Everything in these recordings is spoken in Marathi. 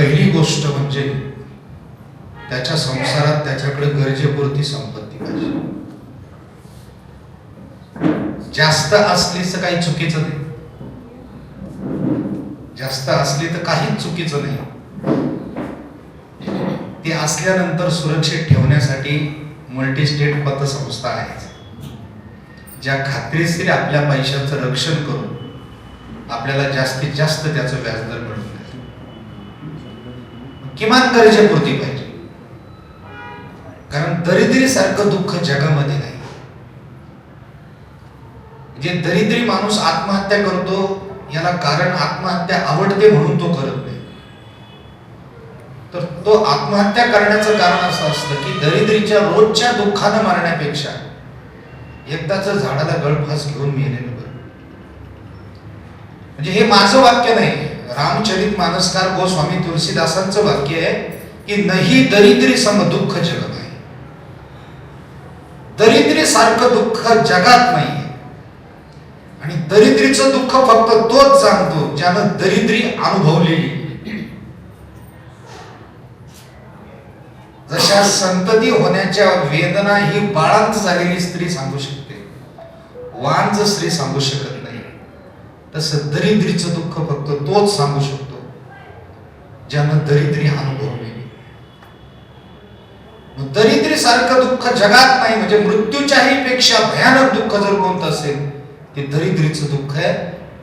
पहिली गोष्ट म्हणजे त्याच्या संसारात त्याच्याकडे गरजेपुरती संपत्ती पाहिजे. जास्त असलीच तर काही चुकीचं नाही. जास्त असली तर काहीच चुकीचं नाही. ती असल्यानंतर सुरक्षित ठेवण्यासाठी मल्टी स्टेट पतसंस्था आहेत ज्या खात्रीशीर आपल्या पैशाचं रक्षण करून आपल्याला जास्तीत जास्त त्याचं व्याजदर किमान गरजेपुरती पाहिजे. कारण दरिद्री सारखं दुःख जगामध्ये नाही. जे दरिद्री माणूस आत्महत्या करतो याला कारण आत्महत्या आवडते म्हणून तो करत नाही. तर तो आत्महत्या करण्याचं कारण असं असतं की दरिद्रीच्या रोजच्या दुःखानं मारण्यापेक्षा एकदाच झाडाला गळफास घेऊन मेलेलं बरं. म्हणजे हे माझं वाक्य नाही. रामचरित मानसकार गोस्वामी तुलसीदासांचं वाक्य आहे की नाही दरिद्री सम दुःख जग नाही दरिद्री सारखं दुःख जगात नाही आणि दरिद्रीचं दुःख फक्त तोच सांगतो ज्यानं दरिद्री अनुभवलेली. जशा संतती होण्याच्या वेदना ही बाळांत झालेली स्त्री सांगू शकते. वांज स्त्री सांगू शकत तसं दरिद्रीचं दुःख फक्त तोच सांगू शकतो ज्यानं दरिद्री अनुभवलेली. दरिद्री सारखं दुःख जगात नाही म्हणजे मृत्यूच्याही पेक्षा भयानक दुःख जर कोणतं असेल ते दरिद्रीचं दुःख आहे.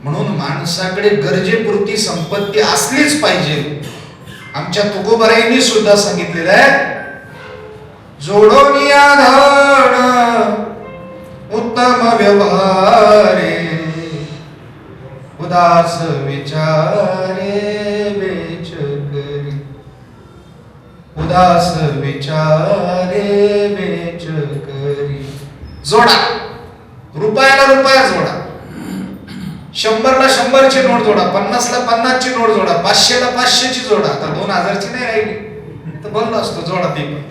म्हणून माणसाकडे गरजेपुरती संपत्ती असलीच पाहिजे. आमच्या तुकोबराईंनी सुद्धा सांगितलेलं आहे जोडोनिया धन उत्तम व्यवहारे उदास विचारे बेच करी. उदास विचारे बेच करी. जोडा. रुपयाला रुपया जोडा. शंभरला शंभरची नोट जोडा. पन्नासला पन्नासची नोट जोडा. पाचशेला पाचशेची जोडा. आता दोन हजारची नाही राहिली. तर बंद असतो जोडा ती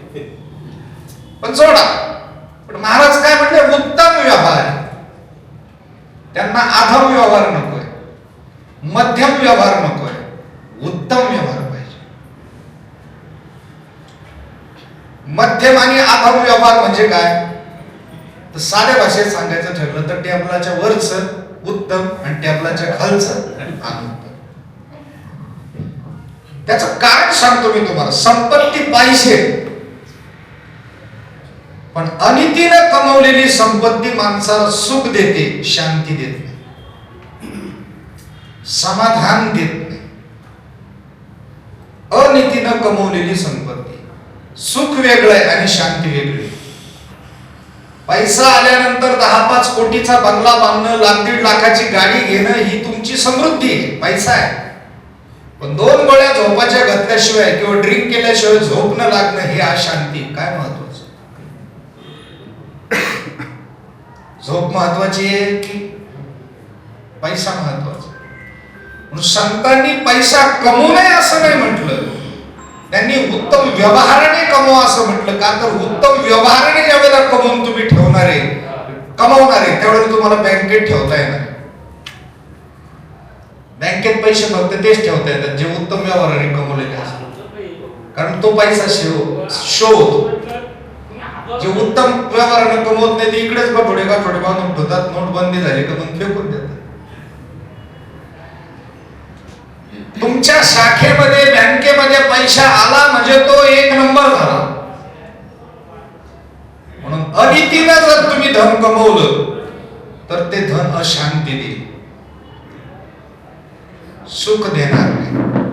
पण. जोडा. पण महाराज काय म्हणले? उत्तम व्यवहार. त्यांना अधम व्यवहार नको. मध्यम व्यवहार नकोय उत्तम व्यवहार पाहिजे. मध्यम आणि आधम व्यवहार म्हणजे काय? तर साध्या भाषेत सांगायचं ठरलं तर टेबलाच्या वरच उत्तम आणि टेबलाच्या खालचं अनुत्तम. त्याचं कारण सांगतो मी तुम्हाला. संपत्ती पाहिजे. पण अनितीनं कमवलेली संपत्ती माणसाला सुख देते शांती देत. नाही समाधान देत नाही. अनितीनं कमवलेली संपत्ती. सुख वेगळं आहे आणि शांती वेगळी आहे. पैसा आल्यानंतर दहा पाच कोटीचा बंगला बांधणं लाख दीड लाखाची गाडी घेणं ही तुमची समृद्धी आहे. पैसा आहे. पण दोन गोळ्या झोपाच्या घातल्याशिवाय किंवा ड्रिंक केल्याशिवाय झोप न लागणं हे अशांती काय महत्वाचं? झोप महत्वाची आहे की पैसा महत्त्वाचा संतांनी पैसा कमवू नये असं नाही म्हटलं. त्यांनी उत्तम व्यवहाराने कमवा असं म्हटलं. का तर उत्तम व्यवहाराने ज्या वेळेला कमवून तुम्ही ठेवणार आहे कमवणार आहे त्यावेळेला तुम्हाला बँकेत ठेवता येणार. बँकेत पैसे फक्त तेच ठेवता येतात जे उत्तम व्यवहाराने कमवलेले असतात. कारण तो पैसा शो शो होतो जे उत्तम व्यवहाराने कमवत नाही ते इकडेच बा थोडे का थोडे बांधून ठेवतात नोटबंदी झाली का मग फेकून देतात. तुमच्या शाखेमध्ये बँकेमध्ये पैसा आला म्हणजे तो एक नंबर झाला. म्हणून अदितीनं जर तुम्ही धन कमवलं तर ते धन अशांती देईल. सुख देणार नाही.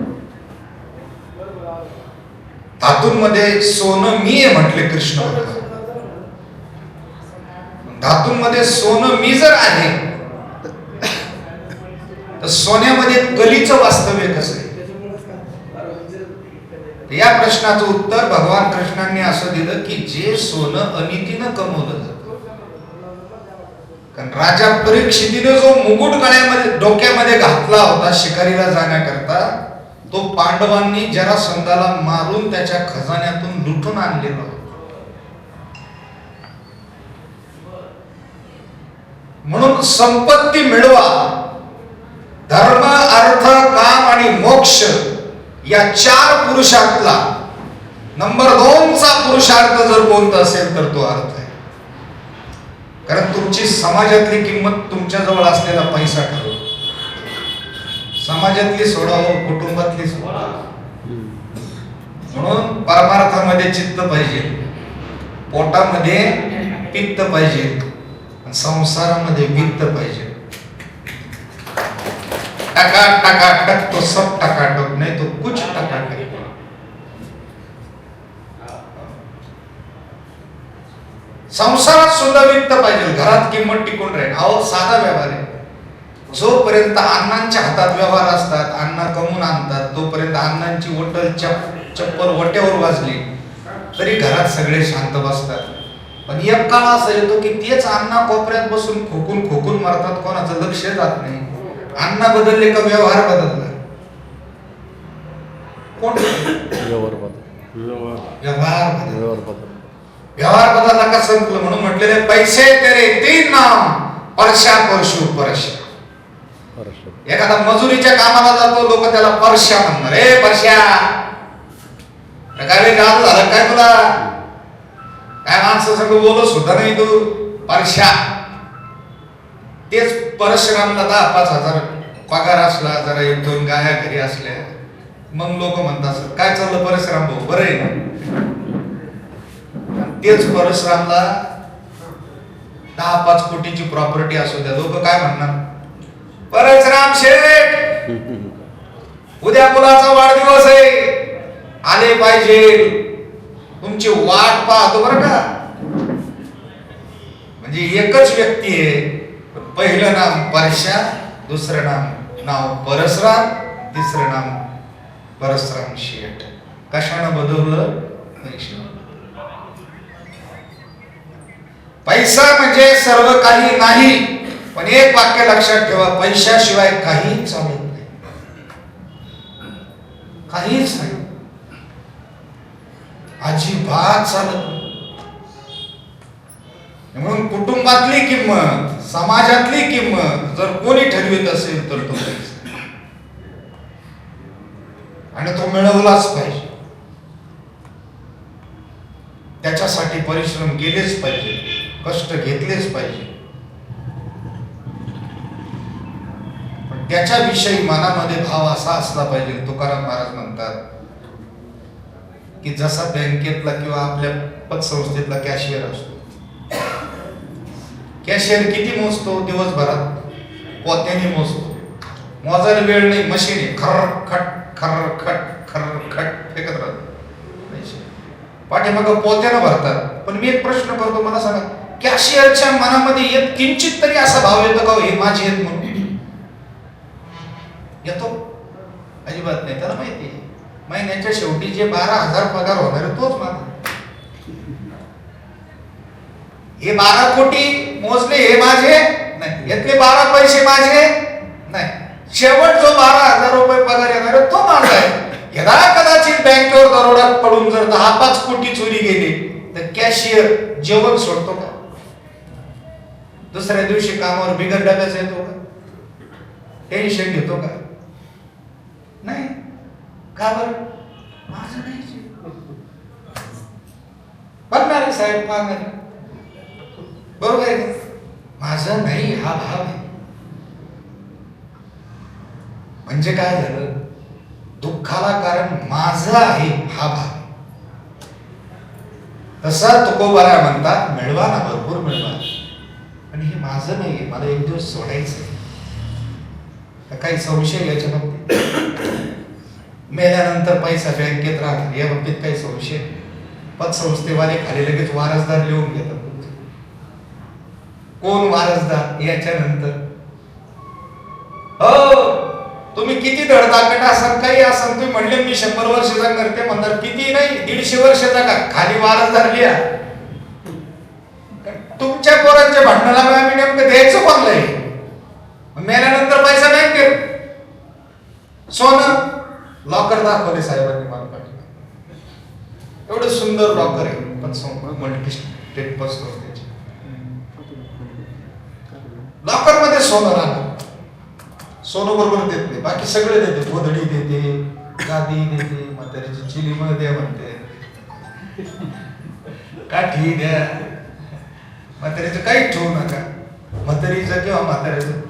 धातूंमध्ये सोनं मी आहे म्हटले कृष्ण धातूंमध्ये सोनं मी जर आहे सोन्यामध्ये कलीचं वास्तव्य कसं आहे? या प्रश्नाचं उत्तर भगवान कृष्णांनी असं दिलं की जे सोनं अनितीनं कमवलं जातं. कारण राजा परीक्षितीने जो मुकुट गळ्यामध्ये डोक्यामध्ये घातला होता शिकारीला जाण्याकरता तो पांडवांनी जरा संघाला मारून त्याच्या खजान्यातून लुटून आणलेला होता. म्हणून संपत्ती मिळवा धर्म अर्थ काम आणि मोक्ष या चार पुरुषातला नंबर दोनचा पुरुषार्थ जर कोणता असेल तर तो अर्थ आहे. कारण तुमची समाजातली किंमत तुमच्या जवळ असलेला पैसा ठरवतो समाजातली सोडावं कुटुंबातली सोडावं म्हणून परमार्थामध्ये चित्त पाहिजे पोटामध्ये पित्त पाहिजे संसारामध्ये वित्त पाहिजे. टका टका टक तो सब टका टक नाही तो कुछ टका टक संसारात सुद्धा वित्त पाहिजे घरात किंमत टिकून राहील. अहो साधा व्यवहार आहे. जोपर्यंत अण्णांच्या हातात व्यवहार असतात अण्णा कमून आणतात तोपर्यंत अण्णांची वटल चप चप्पल वट्यावर वाजली तरी घरात सगळे शांत बसतात. पण एक काळ असा येतो की तेच अण्णा कोपऱ्यात बसून खोकून खोकून मारतात कोणाचं लक्ष जात नाही. अण्णा बदलले का व्यवहार बदलला? कोण? व्यवहार बदल. व्यवहार बदलला व्यवहार बदल. व्यवहार बदलला का संपलं? म्हणून म्हटलेले पैसे तेरे तीन नाम परशा परशु परशा एखादा मजुरीच्या कामाला जातो लोक त्याला परशा म्हणणार ए परशा काय रे जादू झालं काय तुला? काय माणसं सगळं बोलत सुद्धा नाही तू? परशा तेच परशुरामला दहा पाच हजार पगार असला जरा एक दोन गाया घरी असल्या मग लोक म्हणतात काय चाललं परशुराम भाऊ? बरं आहे ना? तेच परशुरामला दहा पाच कोटीची प्रॉपर्टी असू द्या लोक काय म्हणणार? परशुराम शेठ! उद्या मुलाचा वाढदिवस आहे. आले पाहिजे. तुमची वाट पाहतो बरं का. म्हणजे एकच व्यक्ती आहे. पहिलं नाम परशा दुसरं नाम नाव परसराम तिसरं नाम परसराम शेठ. कशानं बदललं? पैसा म्हणजे सर्व काही नाही पण एक वाक्य लक्षात ठेवा पैशाशिवाय काही चालत नाही. काहीच नाही. अजिबात चालत नाही. म्हणून कुटुंबातली किंमत समाजातली किंमत जर कोणी ठरवित असेल तर तो आणि तो मिळवलाच पाहिजे. त्याच्यासाठी परिश्रम केलेच पाहिजे कष्ट घेतलेच पाहिजे. पण त्याच्याविषयी मनामध्ये भाव असा असला पाहिजे तुकाराम महाराज म्हणतात की जसा बँकेतला किंवा आपल्या पतसंस्थेतला कॅशियर असतो कॅशियर किती मोजतो दिवसभरात? पोत्याने मोजतो. मोजायला वेळ नाही मशीन आहे. खर खट खर खट खर खट फेकत राहत. पैसे. पाठीमागं पोत्यानं भरतात. पण मी एक प्रश्न करतो मला सांगा कॅशियरच्या मनामध्ये येत किंचित तरी असा भाव येतो का हो? हे? माझी येत म्हणून. येतो. अजिबात नाही त्याला माहिती आहे. महिन्याच्या शेवटी जे बारा हजार पगार होणार तोच माझा. हे बारा कोटी मोजले हे माझे नाही. यातले बारा पैसे माझे नाही. शेवट जो बारा हजार रुपये पगार येणार तो माझा आहे. यदा कदाचित बँकेवर दरोडात पडून जर दहा पाच कोटी चोरी गेली तर कॅशियर जेवण सोडतो का? दुसऱ्या दिवशी कामावर बिगर डब्याचा येतो का? टेन्शन घेतो का? नाही. का बरं? माझं नाही. बघणार साहेब पाहणार बरोबर आहे माझा नाही हा भाव आहे. म्हणजे काय झालं? दुःखाला कारण माझं आहे हा भाव तसा तुकोबाला म्हणतात मिळवा ना भरपूर मिळवा. आणि हे माझं नाही मला एक दिवस सोडायचं आहे. काही संशय याच्या बाबतीत मेल्यानंतर पैसा बँकेत राहणार या बाबतीत काही संशय पतसंस्थेवाले खाली लगेच वारसदार लिहून घेतात. कोण वारसदार याच्या नंतर हो किती धडधाकट असाल काही असाल तुम्ही म्हणले मी शंभर वर्षाचा करते म्हणणार किती नाही दीडशे वर्षाचा का? खाली वारसदार लिहा. तुमच्या पोरांच्या भांडणाला आम्ही नेमकं द्यायचं कोणला आहे? मेल्यानंतर पैसा नाही देत सोनं? लॉकर दाखवले साहेबांनी मला पाठवलं एवढं सुंदर लॉकर आहे पण सोनं मल्टी स्टेट बसतो त्याची लॉकरमध्ये सोनं राहणार. सोनं बरोबर देत नाही. बाकी सगळे देते. गोधडी देते गादी देते म्हातारीची चिली द्या म्हणते. काठी द्या. म्हातारीचं काही ठेवू नका. म्हातारीचं किंवा म्हातारीचं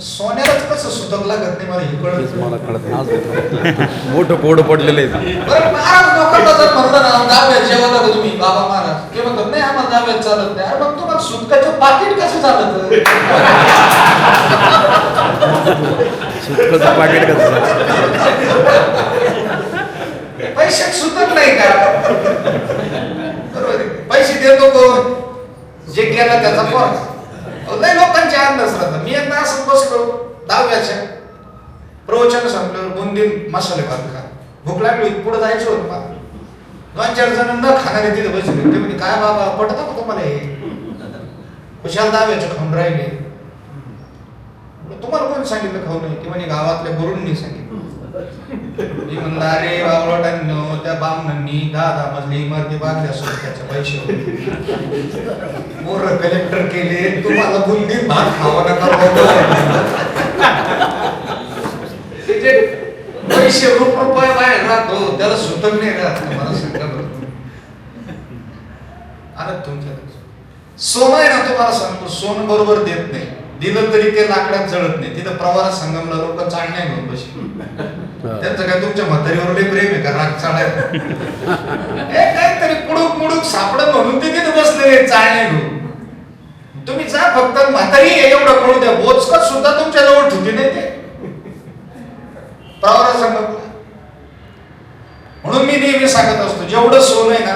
सोन्यालाच कसं सुतक लागत नाही मला हे कळत मला. कळत नाही. मोठं कोड पडलेलं आहे. बरं महाराज लोकांना जर म्हणलं ना दहाव्यात जेवायला तुम्ही बाबा महाराज. ते म्हणतात नाही आम्हाला दहाव्यात चालत नाही. अरे मग तुम्हाला सुतकाचं पाकिट कसं चालत? पाकिट कसं? पैशात सुतक नाही का? बरोबर. पैसे देतो कोण? जे गेला त्याचा फरक लय लोकांची अंदाज राहतात मी एकदा असं बसलो दहाव्याच्या. प्रवचन संपल्यावर बुंदी मसाले भात खा. भूक लागली पुढे जायचं होतं मला. दोन चार जण न खाणारे तिथे बसले. ते म्हणजे काय बाबा पटत का तुम्हाला हे? खुशाल दहाव्याचे खाऊन राहिले. तुम्हाला कोण सांगितलं खाऊ नये? ते म्हणजे गावातल्या गुरुंनी सांगितलं. मी म्हणलं अरे बावळटांनो त्या बामणांनी दहा दहा मजली इमारती बांधल्या सोड त्याचे पैसे मोर कलेक्टर केले तुम्हाला बुंदी भात खावा नका पैसे रुप रुपये बाहेर राहतो त्याला सुतक नाही राहत मला सांगा अरे तुमच्या सोनं आहे ना तुम्हाला सांगतो सोनं बरोबर देत नाही. दिलं तरी ते लाकडात जळत नाही. तिथं प्रवारात संगमला लोक चालण्या घेऊन बसली त्यांचं काय तुमच्या म्हातारीवर लय प्रेम आहे का? राग चाळायला हे काहीतरी कुडूक मुडूक सापडत म्हणून ते तिथे बसलेले चाळणे घेऊन. तुम्ही जा फक्त म्हातारी आहे एवढं कळू द्या बोचकत सुद्धा तुमच्या जवळ ठुती नाही ते. प्रवारा संगमला म्हणून मी नेहमी सांगत असतो जेवढं सोनं आहे ना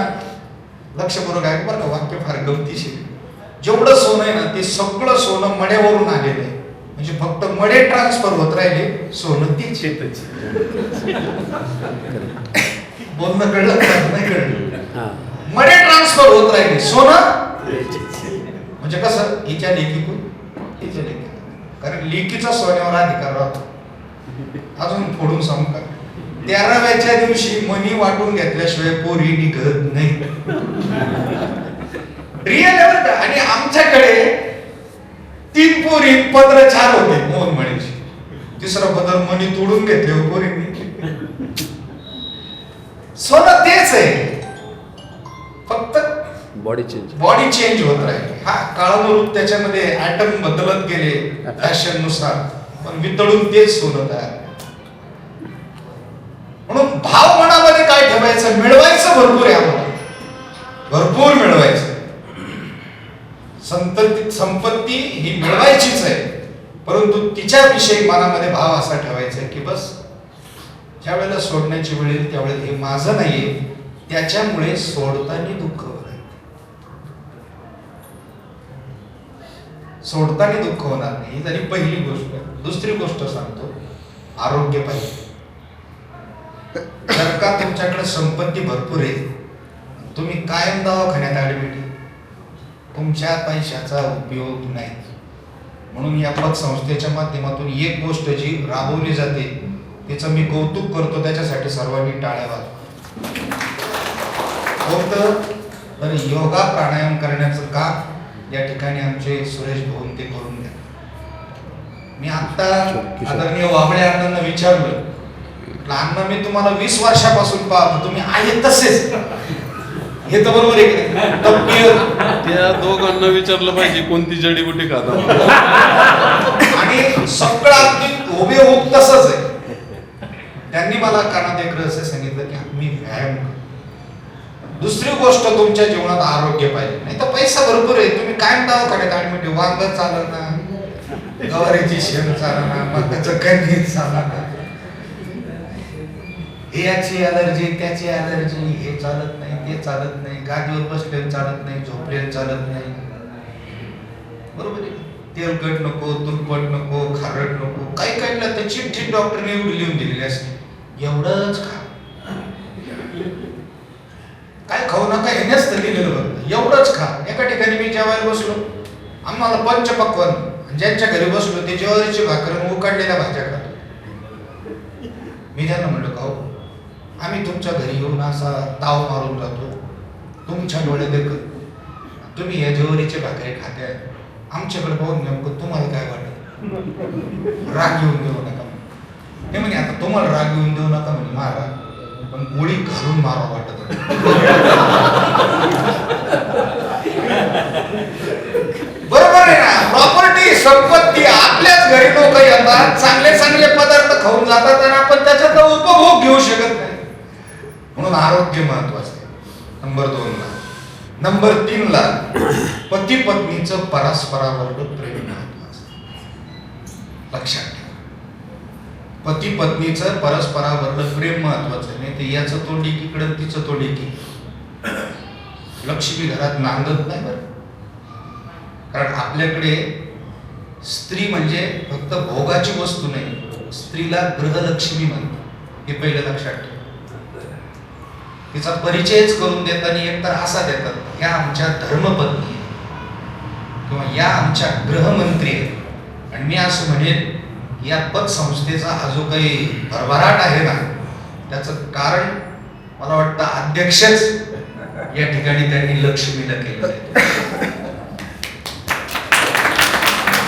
लक्षपूर्वक आहे बरं का वाक्य फार गमतीशीर जेवढं सोनं आहे ना ते सगळं सोनं मड्यावरून आलेलं आहे. म्हणजे फक्त मडे ट्रान्सफर होत राहिले सोनं तीच येतच. बोलणं कळलं? नाही कळलं. मडे ट्रान्सफर होत राहिले सोनं? म्हणजे कसं? हिच्या लेकीकून हिच्या लेकी कारण लेकीचा सोन्यावर अधिकार राहतो. अजून फोडून सांगू का? तेराव्याच्या दिवशी मनी वाटून घेतल्याशिवाय पोरी निघत नाही. रिअल आणि आमच्याकडे तीन पोरी पत्र चार होते मोहन म्हणीची तिसरा पदर मनी तोडून घेतले हो पोरींनी. सोनं तेच आहे. फक्त बॉडी चेंज बॉडी चेंज होत राहील. हा काळानुरूप त्याच्यामध्ये ऍटम बदलत गेले फॅशननुसार. पण वितळून तेच सोनं तयार म्हणून भाव मनामध्ये काय ठेवायचं मिळवायचं भरपूर आहे आम्हाला. भरपूर मिळवायचं. संतती संपत्ती ही मिळवायचीच आहे. परंतु तिच्याविषयी मनामध्ये भाव असा ठेवायचा आहे की बस ज्या वेळेला सोडण्याची वेळ येईल त्यावेळेला हे माझं नाहीये. त्याच्यामुळे सोडताना दुःख होणार सोडताना दुःख होणार नाही. ही झाली पहिली गोष्ट दुसरी गोष्ट सांगतो. आरोग्य पाहिजे. जर का तुमच्याकडे संपत्ती भरपूर आहे तुम्ही कायम दवाखान्यात ऍडमिट आहे. तुमच्या पैशाचा उपयोग नाही. म्हणून या पतसंस्थेच्या माध्यमातून एक गोष्ट जी राबवली जाते तिचं मी कौतुक करतो त्याच्यासाठी सर्वांनी टाळ्या वाजवा. तर योगा प्राणायाम करण्याचं काम या ठिकाणी आमचे सुरेश भाऊन ते करून द्या मी आता आदरणीय वाबळे अण्णांना विचारलं अण्णा मी तुम्हाला वीस वर्षापासून पाहतो तुम्ही आहे तसेच. हे तर बरोबर आहे की नाही? तब्येत त्या दोघांना विचारलं पाहिजे कोणती जडीबुटी खाता आणि सगळं अगदी उभे उभ तसंच आहे. त्यांनी मला कानात एक रहस्य सांगितलं की मी व्यायाम करतो. दुसरी गोष्ट तुमच्या जीवनात आरोग्य पाहिजे. नाही तर पैसा भरपूर आहे. तुम्ही कायम दवाखान्यात ऍडमिट वांग चालत ना गवारीची शेण चालना मकाचं कणीस चालना. हे याची अलर्जी त्याची अलर्जी हे चालत नाही. हे चालत नाही गादीवर बसलेलं चालत नाही झोपलेलं चालत नाही. बरोबर आहे. तेलकट नको तुरपट नको खारट नको काही काढलं तर चिठ्ठी डॉक्टरने एवढी लिहून दिलेली असते. एवढंच खा. काय खाऊ नका हे नसतं लिहिलेलं बघ एवढंच खा. एका ठिकाणी मी जेवायला बसलो. आम्हाला पंचपक्वन ज्यांच्या घरी बसलो ते ज्वारीची भाकर उकडलेल्या भाज्या खातो. मी त्यांना म्हणलं खाऊ. आम्ही तुमच्या घरी येऊन असा ताव मारून जातो. तुमच्या डोळे देखत तुम्ही या ज्वारीचे भाकरी खात्या. आमच्याकडे पाहून नेमकं तुम्हाला काय वाटत? राग येऊन देऊ नका ते म्हणे आता तुम्हाला राग येऊन देऊ नका म्हणे मारा पण गोळी घालून मारा वाटत. बरोबर आहे ना? प्रॉपर्टी संपत्ती आपल्याच घरी लोक येतात. चांगले चांगले पदार्थ खाऊन जातात आणि आपण त्याच्यातला उपभोग घेऊ शकत नाही. म्हणून आरोग्य महत्वाचं आहे. नंबर दोन ला. नंबर तीन ला पती पत्नीचं परस्परावर प्रेम महत्वाचं लक्षात ठेवा. पती पत्नीचं परस्परावर प्रेम महत्वाचं नाही ते याचं तोंड एकीकडं तिचं तोंड एकी लक्ष्मी घरात नांदत नाही बरं. कारण आपल्याकडे स्त्री म्हणजे फक्त भोगाची वस्तू नाही स्त्रीला गृहलक्ष्मी म्हणतात. हे पहिलं लक्षात ठेवा. तिचा परिचयच करून देताना एकतर असा देतात या आमच्या धर्मपत्नी. किंवा या आमच्या गृहमंत्री. आहेत आणि मी असं म्हणेन या पतसंस्थेचा हा जो काही भरभराट आहे ना त्याचं कारण मला वाटतं अध्यक्षच या ठिकाणी त्यांनी लक्ष्मीला केलं आहे.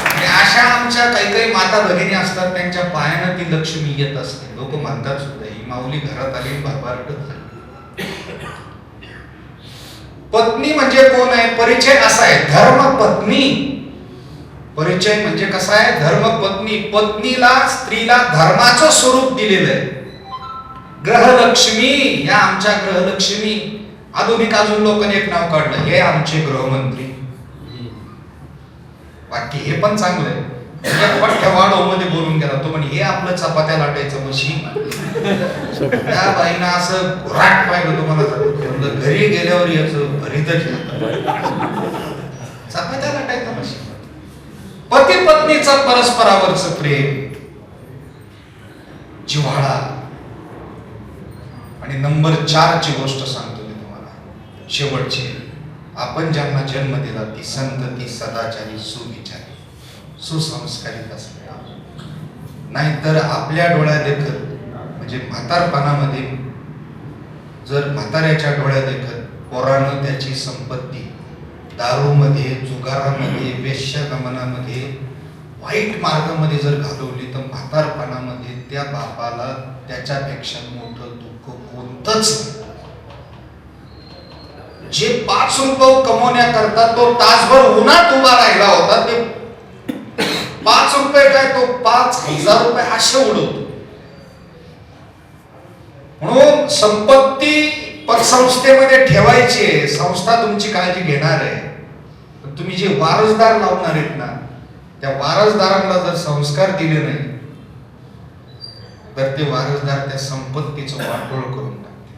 आणि अशा आमच्या काही काही माता भगिनी असतात त्यांच्या पायानं ती लक्ष्मी येत असते. लोक म्हणतात सुद्धा ही माऊली घरात आली भरभराटच झाली. पत्नी म्हणजे कोण आहे? परिचय असा आहे. धर्म पत्नी. परिचय म्हणजे कसा आहे? धर्म पत्नी. पत्नीला स्त्रीला धर्माचं स्वरूप दिलेलं आहे. ग्रहलक्ष्मी. या आमच्या ग्रहलक्ष्मी. आधुनिक अजून लोकांनी एक नाव काढलं. हे आमचे गृहमंत्री. बाकी हे पण चांगलं आहे. म्हणजे एक पठ्ठ्या बोलून गेला. तो म्हणे हे आपलं चपात्या लाटायचं मशीन त्या बाईनं असं राट पाहिलं तुम्हाला सांगतो. घरी गेल्यावर याचं भरीतच पती पत्नीचं परस्परावरच प्रेम जिव्हाळा. आणि नंबर चार ची गोष्ट सांगतो मी तुम्हाला. शेवटची. आपण ज्यांना जन्म दिला ती संतती सदाचारी सुविचारी. सुसंस्कारित असल्या नाहीतर आपल्या डोळ्या देखत म्हणजे म्हातारपणामध्ये जर म्हाताऱ्याच्या डोळ्या देखत पोरानं त्याची संपत्ती दारूमध्ये जुगारामध्ये वेश्यागमनामध्ये वाईट मार्गामध्ये जर घालवली तर म्हातारपणामध्ये त्या बापाला त्याच्यापेक्षा मोठं दुःख कोणतंच जे पाच रुपये कमवण्याकरता तो तासभर उन्हात उभा राहिला होता ते पाच रुपये काय तो पाच हजार रुपये असे उडवतो. म्हणून संपत्ती पतसंस्थेमध्ये ठेवायची आहे संस्था तुमची काळजी घेणार आहे. पण तुम्ही जे वारसदार लावणार आहेत ना त्या वारसदारांना जर संस्कार दिले नाही तर ते वारसदार त्या संपत्तीचं वाटोळ करून टाकते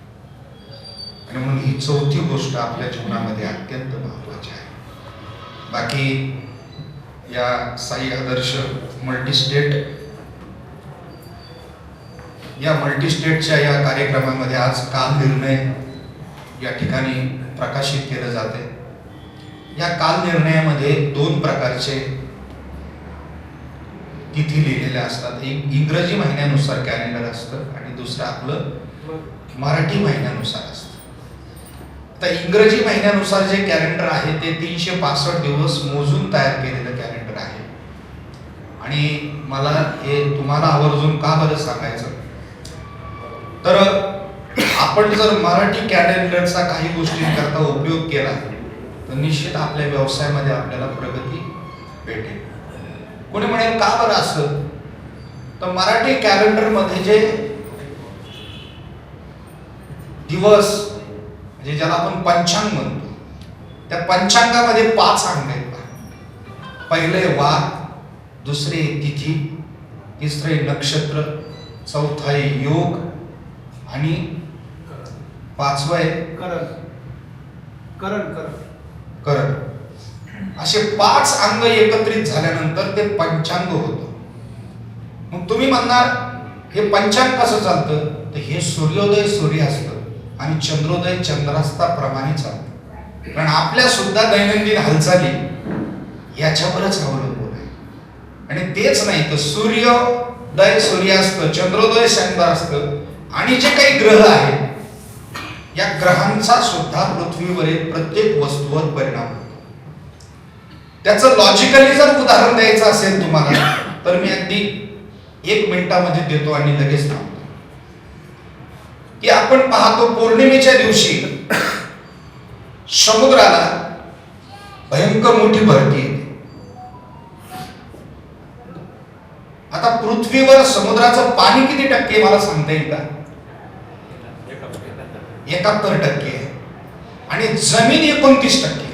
आणि म्हणून ही चौथी गोष्ट आपल्या जीवनामध्ये अत्यंत महत्वाची आहे. बाकी या साई आदर्श मल्टी स्टेट या मल्टीस्टेटच्या या कार्यक्रमामध्ये आज काल निर्णय या ठिकाणी प्रकाशित केलं जाते. या काल निर्णयामध्ये दोन प्रकारचे तिथी लिहिलेल्या असतात. एक इंग्रजी महिन्यानुसार कॅलेंडर असतं आणि दुसरं आपलं मराठी महिन्यानुसार असतं. आता इंग्रजी महिन्यानुसार जे कॅलेंडर आहे ते तीनशे पासष्ट दिवस मोजून तयार केलेलं कॅलेंडर आहे. आणि मला हे तुम्हाला आवर्जून का बरं सांगायचं? तर आपण जर मराठी कॅलेंडरचा काही गोष्टींकरता उपयोग केला तर निश्चित आपल्या व्यवसायामध्ये आपल्याला प्रगती भेटेल. कोणी म्हणेल का बरं असं? तर मराठी कॅलेंडरमध्ये जे दिवस म्हणजे ज्याला आपण पंचांग म्हणतो त्या पंचांगामध्ये पाच अंग आहेत पहिले वार दुसरे तिथी तिसरे नक्षत्र चौथा योग आणि पाचवं आहे करण करण करण करण असे पाच अंग एकत्रित झाल्यानंतर ते पंचांग होतं. मग तुम्ही म्हणणार हे पंचांग कसं चालतं? तर हे सूर्योदय सूर्यास्त आणि चंद्रोदय चंद्रास्ताप्रमाणे चालतं. कारण आपल्या सुद्धा दैनंदिन हालचाली याच्यावरच अवलंबून आहे. आणि तेच नाही तर सूर्योदय सूर्यास्त चंद्रोदय चंद्रास्त आणि जे काही ग्रह आहेत या ग्रहांचा सुद्धा पृथ्वीवरील प्रत्येक वस्तूवर परिणाम होतो. त्याचं लॉजिकली जर उदाहरण द्यायचं असेल तुम्हाला तर मी अगदी एक मिनिटामध्ये देतो आणि लगेच थांबतो. की आपण पाहतो पौर्णिमेच्या दिवशी समुद्राला भयंकर मोठी भरती येते. आता पृथ्वीवर समुद्राचं पाणी किती टक्के मला सांगता येईल का? एकाहत्तर टक्के आहे. आणि जमीन एकोणतीस टक्के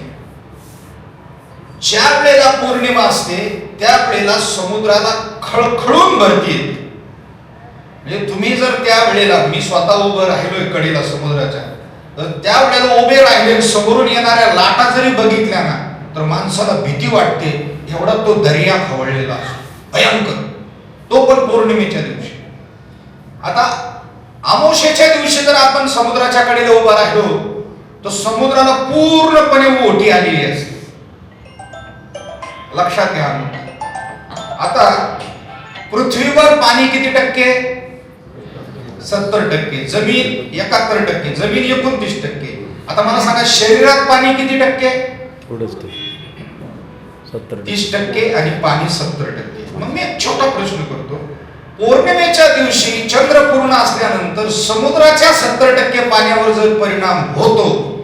ज्या वेळेला पौर्णिमा असते त्या वेळेला समुद्राला खळखळून भरती म्हणजे तुम्ही जर त्या वेळेला मी स्वतः उभं राहिलोय कडेला समुद्राच्या तर त्या वेळेला उभे राहिले समोरून येणाऱ्या लाटा जरी बघितल्या ना तर माणसाला भीती वाटते. एवढा तो दर्या खवळलेला असतो. भयंकर. तो पण पौर्णिमेच्या दिवशी. आता अमावस्येच्या दिवशी जर आपण समुद्राच्या कडेला उभा राहिलो. तर समुद्राला पूर्णपणे ओटी आलेली असते. लक्षात घ्या. आता पृथ्वीवर पाणी किती टक्के? सत्तर टक्के. जमीन एकाहत्तर टक्के. जमीन एकोणतीस टक्के. आता मला सांगा शरीरात पाणी किती टक्के. तीस टक्के आणि पाणी सत्तर टक्के. मग मी एक छोटा प्रश्न करतो. पौर्णिमेच्या दिवशी चंद्र पूर्ण असल्यानंतर समुद्राच्या सत्तर टक्के पाण्यावर जर परिणाम होतो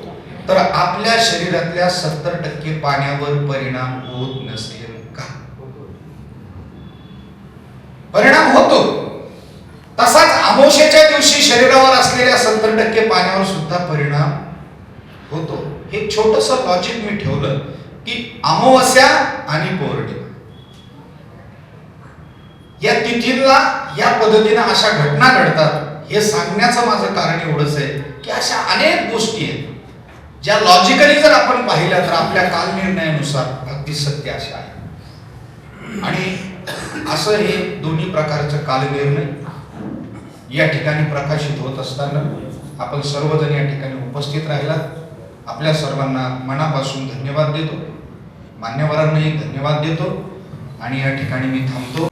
तर आपल्या शरीरातल्या सत्तर टक्के पाण्यावर परिणाम होत नसेल का? परिणाम होतो. तसाच आमोशेच्या दिवशी शरीरावर असलेल्या सत्तर टक्के पाण्यावर सुद्धा परिणाम होतो. हे छोटस लॉजिक मी ठेवलं की अमावस्या आणि पौर्णिमा. या तिथीला या पद्धतीने अशा घटना घडतात हे सांगण्याचं माझं कारण एवढंच आहे की अशा अनेक गोष्टी आहेत. ज्या लॉजिकली जर आपण पाहिल्या तर आपल्या कालनिर्णयानुसार अगदी सत्य अशा आहे आणि असं हे दोन्ही प्रकारचं कालनिर्णय या ठिकाणी प्रकाशित होत असताना आपण सर्वजण या ठिकाणी उपस्थित राहिला. आपल्या सर्वांना मनापासून धन्यवाद देतो. मान्यवरांनाही धन्यवाद देतो. आणि या ठिकाणी मी थांबतो.